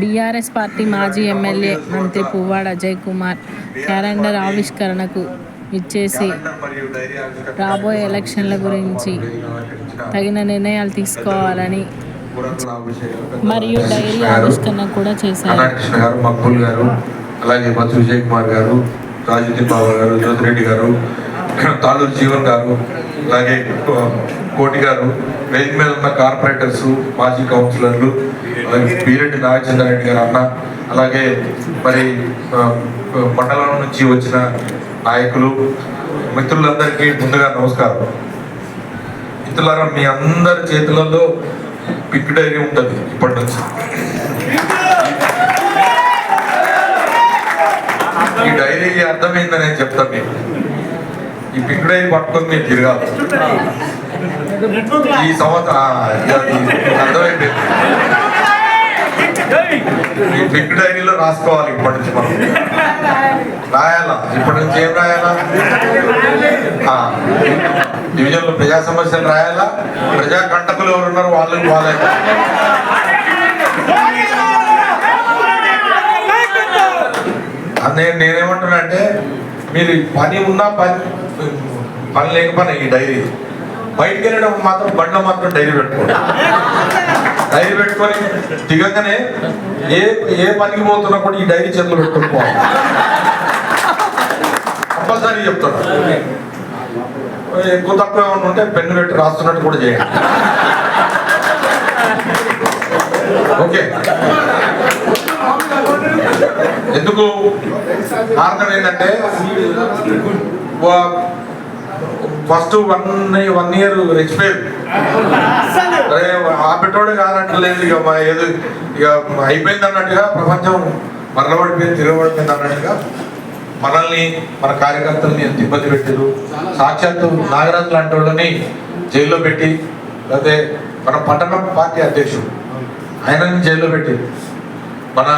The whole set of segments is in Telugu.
బీఆర్ఎస్ పార్టీ మాజీ ఎమ్మెల్యే మంత్రి పువ్వాడ అజయ్ కుమార్ క్యాలెండర్ ఆవిష్కరణకు ఇచ్చేసి రాబోయే ఎలక్షన్ల గురించి తగిన నిర్ణయాలు తీసుకోవాలని మరియు డైరీ ఆవిష్కరణ కూడా చేశారు. అన్నాకృష్ణ గారు మక్బుల్ గారు అలాగే మంత్రి విజయ్ కుమార్ గారు రాజుద్దీన్ బాబు గారు జ్యోతిరెడ్డి గారు తాళూరు జీవన్ గారు అలాగే కోటి గారు వేదిక మీద ఉన్న కార్పొరేటర్స్ మాజీ కౌన్సిలర్లు అలాగే బీరెడ్డి నాగచంద్ర రెడ్డి గారు అన్న అలాగే మరి మండలం నుంచి వచ్చిన నాయకులు మిత్రులందరికీ ముందుగా నమస్కారం. మిత్రులారా మీ అందరి చేతులలో పిక్ డైరీ ఉంటుంది ఇప్పటి నుంచి. ఈ డైరీ అర్థమైందని నేను చెప్తాను మీకు. ఈ పిక్ డైరీ పట్టుకొని మీరు తిరగాలి. ఈ సంవత్సరం అర్థమైపోయింది ఈ పిక్ డైరీలో రాసుకోవాలి ఇప్పటి నుంచి మనం. రాయాలా? ఇప్పటి నుంచి ఏం రాయాలా? డివిజన్లో ప్రజా సమస్యలు రాయాలా? ప్రజా కంటకులు ఎవరు ఉన్నారు వాళ్ళని వాళ్ళే. అదే నేనేమంటున్నా అంటే మీరు పని ఉన్నా పని. పని లేకపోయినా ఈ డైరీ. బయటకు వెళ్ళడం మాత్రం బండ్లో మాత్రం డైరీ పెట్టుకోండి. డైరీ పెట్టుకొని దిగగానే ఏ ఏ పనికి పోతున్నా కూడా ఈ డైరీ చేతులు పెట్టుకుని పోవాలి. కంపల్సరీ ఎక్కువ తక్కువ ఏమన్నా ఉంటే పెన్ను పెట్టి రాస్తున్నట్టు కూడా చేయండి. ఓకే. ఎందుకు? కారణం ఏంటంటే first one one year expire అరే ఆ పెట్రోడే కానట్లేదు ఇక మా ఏదో ఇక అయిపోయింది అన్నట్టుగా ప్రపంచం మరలబడిపోయింది తిరగబడిపోయింది అన్నట్టుగా మనల్ని మన కార్యకర్తల్ని ఎంత ఇబ్బంది పెట్టారు సాక్షాత్తు నాగరాజు లాంటి వాళ్ళని జైల్లో పెట్టి లేకపోతే మన పట్టణ పార్టీ అధ్యక్షుడు ఆయనని జైల్లో పెట్టి మన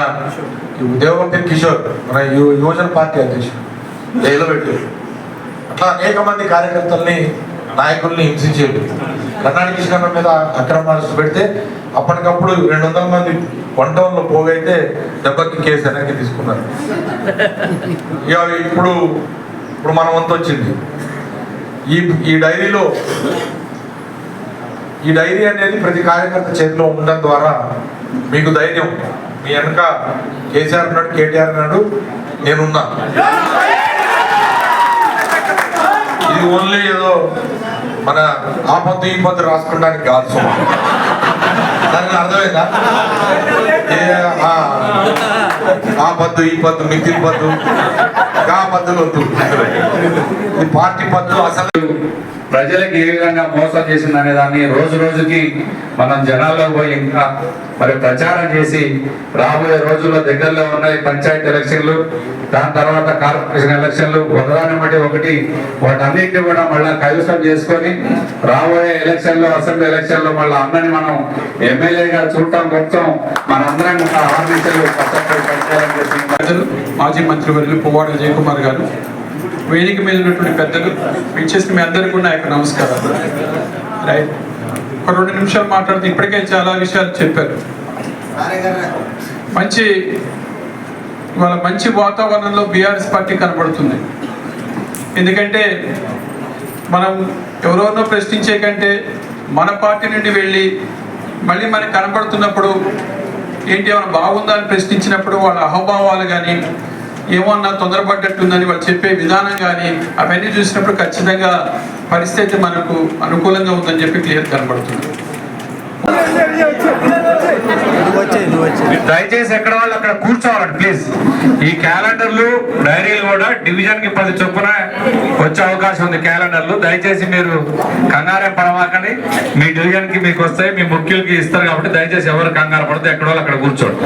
దేవపతి కిషోర్ మన యువజన పార్టీ అధ్యక్షుడు జైల్లో పెట్టారు అట్లా అనేక మంది కార్యకర్తల్ని నాయకుల్ని హింసించేది కర్ణాటక కృష్ణ మీద అక్రమ అరెస్టు పెడితే అప్పటికప్పుడు రెండు వందల మంది వంటంలో పోగైతే దెబ్బకి కేసు వెనక్కి తీసుకున్నారు. ఇక ఇప్పుడు ఇప్పుడు మన వంతు వచ్చింది. ఈ ఈ డైరీలో ఈ డైరీ అనేది ప్రతి కార్యకర్త చేతిలో ఉండడం ద్వారా మీకు ధైర్యం. మీ వెనక కేసీఆర్ ఉన్నాడు కేటీఆర్ ఉన్నాడు నేనున్నా. ఇది ఓన్లీ ఏదో మన ఆపత్తు ఈ పొద్దు రాసుకోవడానికి కాదు సుమా. దానికి అర్థమైందా? ఏ, ఆ, పద్దు ఈ పద్దు మిగిలిన పద్దు ఆ పద్దులు వద్దు. ఈ పార్టీ పద్దు అసలు. ప్రజలకు ఏ విధంగా మోసం చేసింది అనే దాన్ని రోజు రోజుకి మనం జనాల్లో పోయి ఇంకా మరి ప్రచారం చేసి రాబోయే రోజుల్లో దగ్గరలో ఉన్నాయి పంచాయతీ ఎలక్షన్లు దాని తర్వాత కార్పొరేషన్ ఎలక్షన్లు ఒకదాని బట్టి ఒకటి వాటన్నిటిని కూడా మళ్ళీ కైవసం చేసుకొని రాబోయే ఎలక్షన్లో అసెంబ్లీ ఎలక్షన్లో మళ్ళీ అందరినీ మనం ఎమ్మెల్యేగా చూడటం మొత్తం మనందరం కూడా ప్రచారం చేసి పెద్దలు మాజీ మంత్రివర్యులు పువ్వాడ జయకుమార్ గారు. వేదిక మీద ఉన్నటువంటి పెద్దలు విచ్చేసిన మీ అందరికీ కూడా యొక్క నమస్కారం. రైట్ ఒక రెండు నిమిషాలు మాట్లాడితే ఇప్పటికే చాలా విషయాలు చెప్పారు. మంచి ఇవాళ మంచి వాతావరణంలో బీఆర్ఎస్ పార్టీ కనబడుతుంది. ఎందుకంటే మనం ఎవరెవరినో ప్రశ్నించే కంటే మన పార్టీ నుండి వెళ్ళి మళ్ళీ మనకి కనబడుతున్నప్పుడు ఏంటి ఏమైనా బాగుందా అని ప్రశ్నించినప్పుడు వాళ్ళ అహోభావాలు కానీ ఏమన్నా తొందరపడ్డట్టుందని వాళ్ళు చెప్పే విధానం కానీ అవన్నీ చూసినప్పుడు ఖచ్చితంగా పరిస్థితి మనకు అనుకూలంగా ఉందని చెప్పి క్లియర్ కనబడుతుంది. దయచేసి ఎక్కడ వాళ్ళు అక్కడ కూర్చోవాలండి ప్లీజ్. ఈ క్యాలెండర్లు డైరీలు కూడా డివిజన్కి పది చొప్పున వచ్చే అవకాశం ఉంది క్యాలెండర్లు. దయచేసి మీరు కంగారే పడమాకండి. మీ డివిజన్కి మీకు వస్తాయి మీ ముఖ్యులకి ఇస్తారు కాబట్టి దయచేసి ఎవరు కంగారు పడితే ఎక్కడ వాళ్ళు అక్కడ కూర్చోండి.